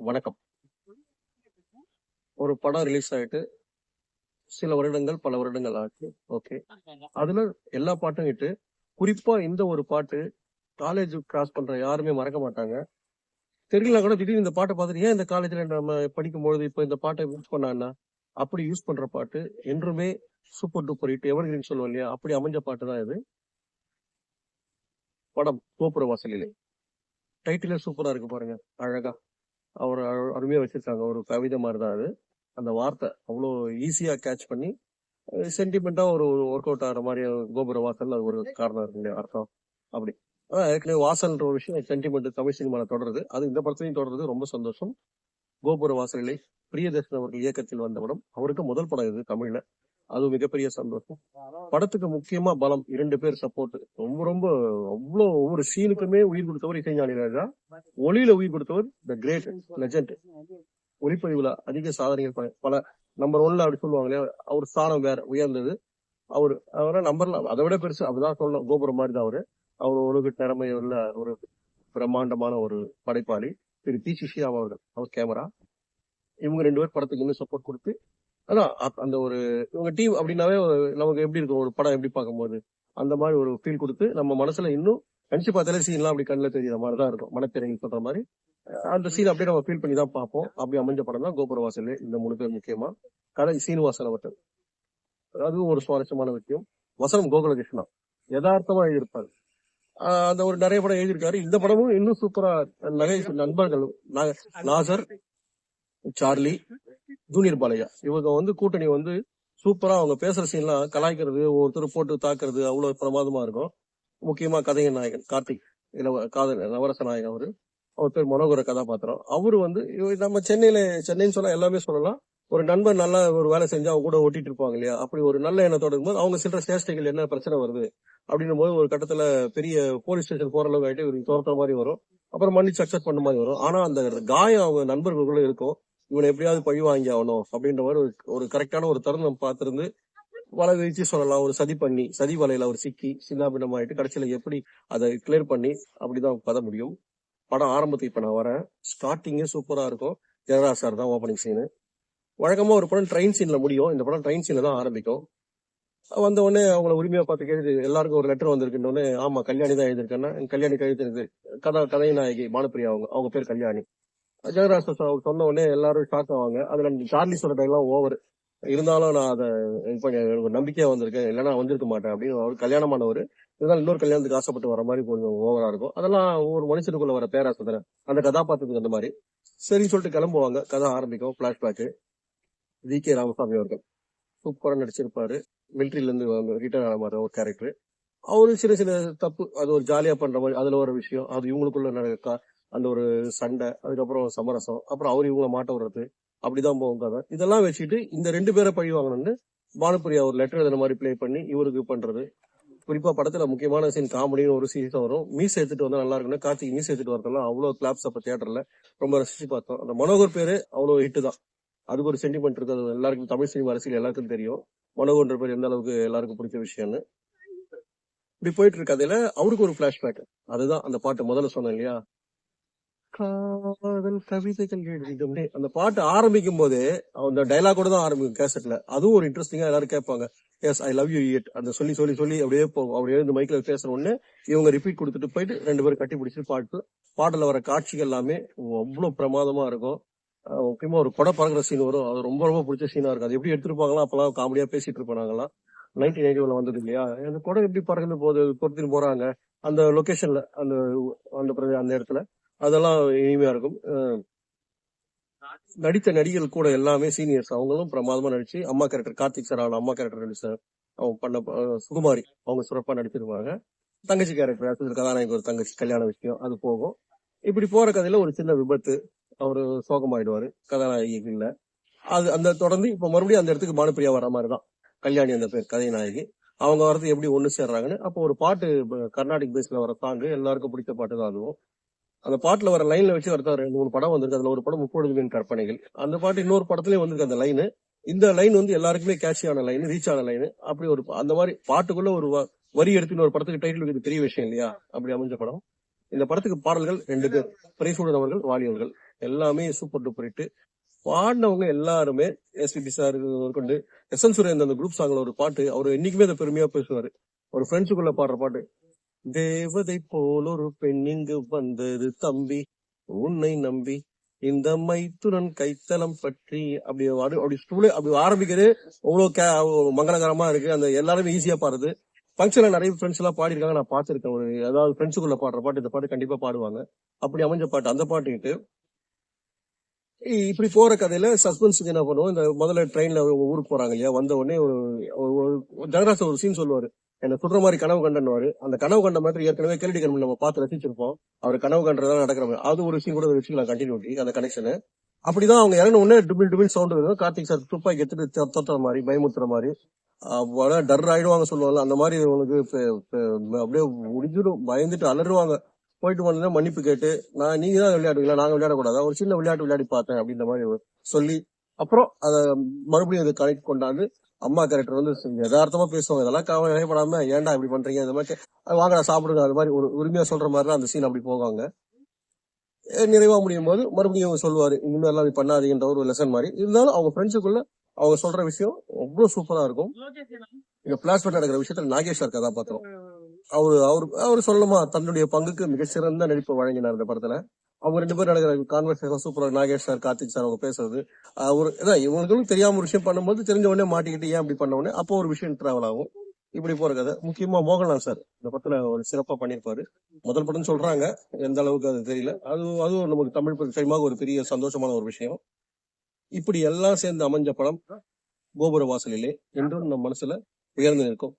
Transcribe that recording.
வணக்கம். ஒரு படம் ரிலீஸ் ஆயிட்டு சில வருடங்கள் பல வருடங்கள் ஆச்சு. ஓகே அதுல எல்லா பாட்டும் இட்டு குறிப்பா இந்த ஒரு பாட்டு காலேஜ் கிராஸ் பண்ற யாருமே மறக்க மாட்டாங்க. தெரியல கூட திடீர்னு இந்த பாட்டை பார்த்துட்டு ஏன் இந்த காலேஜ்ல நம்ம படிக்கும்பொழுது இப்போ இந்த பாட்டை யூஸ் பண்ணான்னா அப்படி யூஸ் பண்ற பாட்டு என்றுமே சூப்பர் டூப்பர் ஹிட் எவர்கிரீன் சொல்லுவோம் இல்லையா? அப்படி அமைஞ்ச பாட்டு தான் இது. படம் கோபுர வாசலிலே. டைட்டிலே சூப்பரா இருக்கு பாருங்க அழகா. அவர் அழ- அருமையா வச்சிருக்காங்க. ஒரு கவிதை மாதிரி தான் அது. அந்த வார்த்தை அவ்வளோ ஈஸியா கேட்ச் பண்ணி சென்டிமெண்டா ஒரு ஒர்க் அவுட் ஆகிற மாதிரி கோபுர வாசல் அது ஒரு காரணம் இருக்கு இல்லையா? அர்த்தம். அப்படி. அதான் ஏற்கனவே வாசல்ன்ற ஒரு விஷயம் சென்டிமெண்ட் தமிழ் சினிமாவில் தொடருது. அது இந்த படத்துலையும் தொடருது. ரொம்ப சந்தோஷம். கோபுர வாசலிலே பிரியதர்ஷன் அவர்கள் இயக்கத்தில் வந்த படம். அவருக்கு முதல் படம் இது தமிழ்ல. அது மிகப்பெரிய சந்தோஷம். படத்துக்கு முக்கியமா பலம் இரண்டு பேர் சப்போர்ட் ரொம்ப ரொம்ப அவ்வளோ ஒவ்வொரு சீனுக்குமே உயிர் கொடுத்தவர் இசைஞானி ராஜா. ஒளியில உயிர் கொடுத்தவர் த கிரேட் லெஜண்ட் ஒளிப்பதிவுல அதிக சாதனைகள் பல- நம்பர் ஒன்ல அப்படி சொல்லுவாங்க இல்லையா? அவர் ஸ்தானம் வேற உயர்ந்தது. அவர் அவரை நம்பர்ல அதை விட பெருசு அப்படிதான் சொல்லணும். கோபுரம் மாதிரி தான் அவரு. அவர் ஒரு திறமை உள்ள ஒரு பிரம்மாண்டமான ஒரு படைப்பாளி. திரு பி. சிஷியா அவர்கள் அவர் கேமரா இவங்க ரெண்டு பேர் படத்துக்கு இன்னும் சப்போர்ட் கொடுத்து அதான் அந்த ஒரு இவங்க டீம் அப்படின்னாவே நமக்கு எப்படி இருக்கும்? ஒரு படம் எப்படி பார்க்கும்போது? அந்த மாதிரி ஒரு ஃபீல் கொடுத்து நம்ம மனசுல இன்னும் நினைச்சு பார்த்தாலே சீன்லாம் அப்படி கண்ணில் தெரியுற மாதிரி தான் இருக்கும். மனத்திரைங்க சொல்ற மாதிரி. அந்த சீன் அப்படியே நம்ம ஃபீல் பண்ணி தான் பார்ப்போம். அப்படி அமைஞ்ச படம் தான் கோபுர வாசல் இந்த மூணு பேர் முக்கியமா. கதை சீனிவாசன் அவர்கள். அதுவும் ஒரு சுவாரஸ்யமான விஷயம். வசனம் கோகுலகிருஷ்ணா. யதார்த்தமா எழுதியிருப்பாரு. அந்த ஒரு நிறைய படம் எழுதியிருக்காரு. இந்த படமும் இன்னும் சூப்பரா நகை நண்பர்கள் நாசர் சார்லி ஜூனியர் பாலையா. இவங்க வந்து கூட்டணி வந்து சூப்பரா அவங்க பேசுற சீன்லாம் கலாய்க்கிறது ஒருத்தர் போட்டு தாக்குறது அவ்வளவு பிரமாதமா இருக்கும். முக்கியமா கதையின் நாயகன் கார்த்திக் இளவ காதல் நவரச நாயகன் அவரு. அவர் பேர் மனோகர கதாபாத்திரம். அவரு வந்து நம்ம சென்னையில சென்னைன்னு சொன்னா எல்லாமே சொல்லலாம். ஒரு நண்பர் நல்லா ஒரு வேலை செஞ்சு அவங்க கூட ஓட்டிட்டு இருப்பாங்க இல்லையா? அப்படி ஒரு நல்ல எண்ணத்தோட இருக்கும்போது அவங்க சில சேஷ்டைகள் என்ன பிரச்சனை வருது அப்படின்னும் போது ஒரு கட்டத்துல பெரிய போலீஸ் ஸ்டேஷன் போற அளவுக்கு ஆயிட்டு இவருக்கு துரத்துற மாதிரி வரும். அப்புறம் மன்னிச்சு அக்செப்ட் பண்ண மாதிரி வரும். ஆனா அந்த காயம் அவங்க நண்பர்களுக்குள்ள இருக்கும். இவனை எப்படியாவது பழி வாங்கி ஆகணும் அப்படின்ற மாதிரி ஒரு ஒரு கரெக்டான ஒரு தருணம் பார்த்திருந்து வலை வீழ்ச்சி சொல்லலாம். ஒரு சதி பண்ணி சதி வலையில ஒரு சிக்கி சின்னாபின்னம் ஆயிட்டு கடைசியில எப்படி அதை கிளியர் பண்ணி அப்படிதான் பத முடியும். படம் ஆரம்பத்துக்கு இப்ப நான் வரேன். ஸ்டார்டிங்கே சூப்பரா இருக்கும். ஜெயராஜ் சார் தான் ஓப்பனிங் சீனு வழக்கமா ஒரு படம் ட்ரெயின் சீன்ல முடியும். இந்த படம் ட்ரெயின் சீன்ல தான் ஆரம்பிக்கும். வந்த உடனே அவங்கள உரிமையா பார்த்து கேட்டு எல்லாருக்கும் ஒரு லெட்டர் வந்திருக்குன்னு ஆமா கல்யாணி தான் எழுதியிருக்கேன்னா கல்யாணி கழுத்து கதா கதை நாயகி மானப்பிரியா அவங்க அவங்க பேர் கல்யாணி. ஜெயராஜ் சார் அவர் சொன்ன உடனே எல்லாரும் ஷாக் ஆவாங்க. அதுல சார்லி சொல்ற டைலாம் ஓவர் இருந்தாலும் நான் அதை இது எனக்கு ஒரு நம்பிக்கையா வந்திருக்கேன் இல்லைன்னா வந்திருக்க மாட்டேன் அப்படின்னு அவர் கல்யாணமானவர். இருந்தாலும் இன்னொரு கல்யாணத்துக்கு ஆசைப்பட்டு வர மாதிரி கொஞ்சம் ஓவரா இருக்கும். அதெல்லாம் ஒரு மனுஷனுக்குள்ள வர பேராசை தானே. அந்த கதாபாத்திரத்துக்கு அந்த மாதிரி. சரின்னு சொல்லிட்டு கிளம்புவாங்க. கதை ஆரம்பிக்கும். பிளாஷ்பேக் வி கே ராமசாமி அவர்கள். சூப்பராக நடிச்சிருப்பாரு. மிலிட்ரில இருந்து ரிட்டர்ன் ஆன மாதிரி ஒரு கேரக்டர் அவரு சின்ன சின்ன தப்பு. அது ஒரு ஜாலியா பண்ற மாதிரி அதுல ஒரு விஷயம். அது இவங்களுக்குள்ள அந்த ஒரு சண்டை அதுக்கப்புறம் சமரசம் அப்புறம் அவர் இவங்கள மாட்ட விடுறது அப்படிதான் போகும் கதை. இதெல்லாம் வச்சுட்டு இந்த ரெண்டு பேரை பழி வாங்கணும்னு பானுப்பிரியா ஒரு லெட்டர் எழுதுன மாதிரி ப்ளே பண்ணி இவருக்கு பண்றது. குறிப்பா படத்துல முக்கியமான சீன் காமெடின்னு ஒரு சீன் வரும். மீஸ் எடுத்துட்டு வந்தா நல்லா இருக்குன்னு கார்த்திக் மீஸ் எடுத்துட்டு வரதெல்லாம் அவ்வளவு கிளாப்ஸ் அப்ப தியேட்டர்ல ரொம்ப ரசிச்சு பார்த்தோம். அந்த மனோகர் பேரு அவ்வளவு ஹிட்டு தான். அதுக்கு ஒரு சென்டிமெண்ட் இருக்கு. அது எல்லாருக்கும் தமிழ் சினிமா அரசியல் எல்லாருக்கும் தெரியும். மனோகர்ன்ற பேர் எந்த அளவுக்கு எல்லாருக்கும் பிடிச்ச விஷயம்னு. இப்படி போயிட்டு இருக்கு அதுல அவருக்கு ஒரு பிளாஷ்பேக் அதுதான் அந்த பாட்டு முதல்ல சொன்னேன் இல்லையா? காதல் கவிதைகள் எழுதிடுமே அந்த பாட்டு ஆரம்பிக்கும் போது அந்த டைலாகோட தான் ஆரம்பிக்கும் கேசட்ல அதுவும் ஒரு இன்ட்ரெஸ்டிங்கா எல்லாரும் கேட்பாங்க. Yes I love you it அந்த சொல்லி சொல்லி சொல்லி அப்படியே போகும் அப்படியே இந்த மைக்ல பேசுற உடனே இவங்க ரிப்பீட் கொடுத்துட்டு போயிட்டு ரெண்டு பேரும் கட்டி பிடிச்சிட்டு பாட்டு பாட்டுல வர காட்சிகள் எல்லாமே அவ்வளவு பிரமாதமா இருக்கும். முக்கியமா ஒரு கொடை பறக்கிற சீன் வரும். அது ரொம்ப ரொம்ப பிடிச்ச சீனா இருக்கும். அது எப்படி எடுத்திருப்பாங்களா அப்பெல்லாம் காமெடியா பேசிட்டு இருப்பாங்களாம் நைன்டீன் எயிட்டி ஒன்ல வந்தது இல்லையா? அந்த கொடை எப்படி பறக்குது போகுது பொறுத்துட்டு போறாங்க. அந்த லொகேஷன்ல அந்த அந்த அந்த இடத்துல. அதெல்லாம் இனிமையா இருக்கும். நடித்த நடிகர்கள் கூட எல்லாமே சீனியர்ஸ். அவங்களும் பிரமாதமா நடிச்சு அம்மா கேரக்டர் கார்த்திக் சார் அவங்க அம்மா கேரக்டர் நடிச்ச அவங்க பண்ண சுகுமாரி அவங்க சிறப்பா நடிச்சிருப்பாங்க. தங்கச்சி கேரக்டர் கதாநாயகி ஒரு தங்கச்சி கல்யாண விஷயம் அது போகும். இப்படி போற கதையில ஒரு சின்ன விபத்து அவரு சோகமாயிடுவாரு கதாநாயகி இல்ல. அது அந்த தொடர்ந்து இப்ப மறுபடியும் அந்த இடத்துக்கு பானுப்பிரியா வர மாதிரி தான். கல்யாணி அந்த பேர் கதைநாயகி. அவங்க வரது எப்படி ஒண்ணு சேர்றாங்கன்னு அப்போ ஒரு பாட்டு கர்நாடிக் பேஸ்ல வர சாங்கு எல்லாருக்கும் பிடிச்ச பாட்டு தான் அதுவும். அந்த பாட்டுல வர லைன்ல வச்சு ஒருத்தர் ரெண்டு மூணு படம் வந்திருக்கு. அதுல ஒரு படம் முப்பொழுது மீன் கற்பனைகள். அந்த பாட்டு இன்னொரு படத்துலயும் வந்திருக்கு அந்த லைன் இந்த லைன் வந்து எல்லாருக்குமே கேட்சியான லைன் ரீச் ஆன லைன் அப்படி ஒரு அந்த மாதிரி பாட்டுக்குள்ள ஒரு வ- வரி எடுத்து இன்னொரு படத்துக்கு டைட்டில் வைக்கிறது பெரிய விஷயம் இல்லையா? அப்படி அமைஞ்ச படம். இந்த படத்துக்கு பாடல்கள் ரெண்டு பேர் பிரைசூடன் அவர்கள் வாலியவர்கள் எல்லாமே சூப்பர் டூப்பர் ஹிட் பாடினவங்க எல்லாருமே எஸ்பிபி சார் கொண்டு எஸ் என் சுரேந்தர் அந்த குரூப் சாங்ல ஒரு பாட்டு. அவர் என்னைக்குமே அதை பெருமையா பேசுவாரு. ஒரு ஃப்ரெண்ட்ஸுக்குள்ள பாடுற பாட்டு. தேவதை போல் ஒரு பெண் இங்கு வந்தது தம்பி. உன்னை நம்பி இந்த மைத்துனன் கைத்தலம் பற்றி அப்படி அப்படி ஸ்டூலே அப்படி ஆரம்பிக்கிறது அவ்வளவு கே- மங்களகரமா இருக்கு. அந்த எல்லாருமே ஈஸியா பாடுறது ஃபங்க்ஷன்ல நிறைய ஃப்ரெண்ட்ஸ் எல்லாம் பாடிருக்காங்க நான் பார்த்துருக்கேன். ஒரு ஏதாவது ஃப்ரெண்ட்ஸுக்குள்ள பாடுற பாட்டு இந்த பாட்டு கண்டிப்பா பாடுவாங்க. அப்படி அமைஞ்ச பாட்டு. அந்த பாட்டுக்கிட்டு இப்படி போற கதையில சஸ்பென்ஸுக்கு என்ன பண்ணுவோம்? இந்த முதல்ல ட்ரெயின்ல ஊருக்கு போறாங்க இல்லையா? வந்த உடனே ஒரு ஒரு- ஒரு ஜனராஜ் ஒரு சீன் சொல்லுவாரு. என்ன சொல்ற மாதிரி கனவு கண்டனுவாரு. அந்த கனவு கண்ட மாதிரி ஏற்கனவே கேள்வி கண்மணி நம்ம பார்த்து ரசிச்சிருப்போம். அவர் கனவு கண்டதான் நடக்கிற மாதிரி. அது ஒரு விஷயம் கூட வச்சுக்கலாம் கண்டினியூட்டி அந்த கனெக்ஷனு அப்படிதான் அவங்க இறங்கின உடனே டுபிள் டுபிள் சவுண்ட் வரும். கார்த்திக் சார் துப்பாக்கி எடுத்துட்டு தொ- தொத்துற மாதிரி பயமுத்துற மாதிரி. டர் ஆயிடுவாங்க சொல்லுவாங்க அந்த மாதிரி உங்களுக்கு அப்படியே முடிஞ்சிடும் பயந்துட்டு அலறுவாங்க. போயிட்டு வந்தா மன்னிப்பு கேட்டு நான் நீங்க தான் விளையாடுவீங்களா? நாங்க விளையாடக்கூடாதா? ஒரு சின்ன விளையாட்டு விளையாடி பார்த்தேன் அப்படின்ற மாதிரி சொல்லி அப்புறம் அதை மறுபடியும் அதை கனெக்ட் கொண்டாந்து அம்மா கேரக்டர் வந்து யதார்த்தமா பேசுவாங்க. இதெல்லாம் கவலைப்படாம ஏன்டா இப்படி பண்றீங்க? இந்த மாதிரி கே- அது வாங்கடா சாப்பிடுங்க அது மாதிரி ஒரு உரிமையா சொல்ற மாதிரி தான் அந்த சீன் அப்படி போவாங்க. நிறைவா முடியும் போது மறுபடியும் சொல்லுவாரு இனிமேல் எல்லாம் இப்படி பண்ணாதீங்கன்ற ஒரு லெசன் மாதிரி. இருந்தாலும் அவங்க ஃப்ரெண்ட்ஸுக்குள்ள அவங்க சொல்ற விஷயம் அவ்வளவு சூப்பரா இருக்கும். இங்க பிளாஸ்மெட் நடக்கிற விஷயத்துல நாகேஷ் சார் கதாபாத்திரம். அவரு அவரு அவரு சொல்லணுமா தன்னுடைய பங்குக்கு மிகச்சிறந்த நடிப்பை வழங்கினார் இந்த படத்துல. அவங்க ரெண்டு பேரும் நடக்கிற கான்வர்சேஷன் சூப்பராக நாகேஷ் சார் கார்த்திக் சார் அவங்க பேசுறது. அவர் இதான் இவங்களுக்கும் தெரியாம ஒரு விஷயம் பண்ணும்போது தெரிஞ்ச உடனே மாட்டிக்கிட்டு ஏன் அப்படி பண்ண உடனே அப்போ ஒரு விஷயம் டிராவல் ஆகும். இப்படி போற கதை. முக்கியமா மோகன்லால் சார் இந்த படத்துல ஒரு சிறப்பா பண்ணியிருப்பாரு. முதல் படம் சொல்றாங்க. எந்த அளவுக்கு அது தெரியல. அது அதுவும் நமக்கு தமிழ் விஷயமாக ஒரு பெரிய சந்தோஷமான ஒரு விஷயம். இப்படி எல்லாம் சேர்ந்து அமைஞ்ச படம் கோபுர வாசலிலே என்றும் நம் மனசுல உயர்ந்து நிற்கும்.